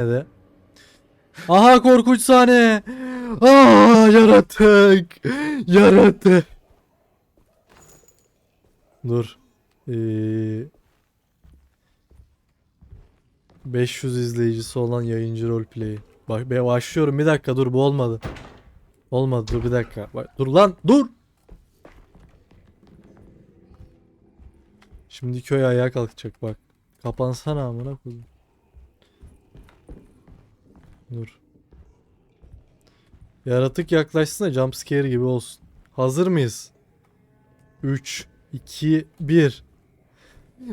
de. Aha korkunç sahne. Aa yaratık. Yaratık. Dur. Ee, 500 izleyicisi olan yayıncı roleplay. Bak ben başlıyorum bir dakika dur bu olmadı. Olmadı dur bir dakika. Bak, dur lan dur. Şimdi köy ayağa kalkacak bak. Kapansana amına koyayım. Dur. Yaratık yaklaşsın da jumpscare gibi olsun. Hazır mıyız? 3 2 1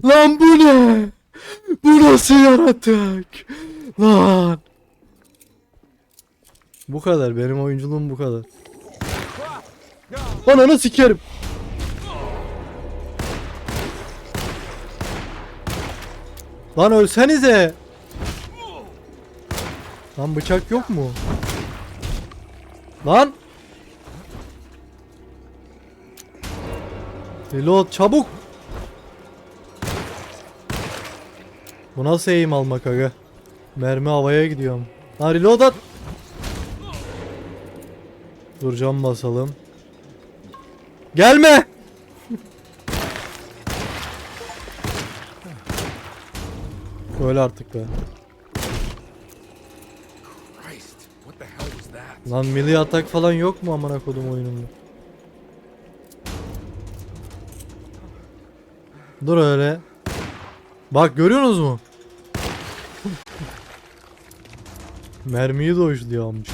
Lan bu ne? Bu nasıl yaratık? Lan. Bu kadar benim oyunculuğum bu kadar. Ananı sikerim. Lan ölsenize. Lan bıçak yok mu? Lan. Reload çabuk. Bu nasıl eğim almak aga? Mermi havaya gidiyorum. Lan reload at. Dur cam basalım. Gelme. Öyle artık be. Lan milli atak falan yok mu amına kodum oyununda? Dur öyle. Bak görüyorsunuz mu? Mermiyi doyuşluyor almış.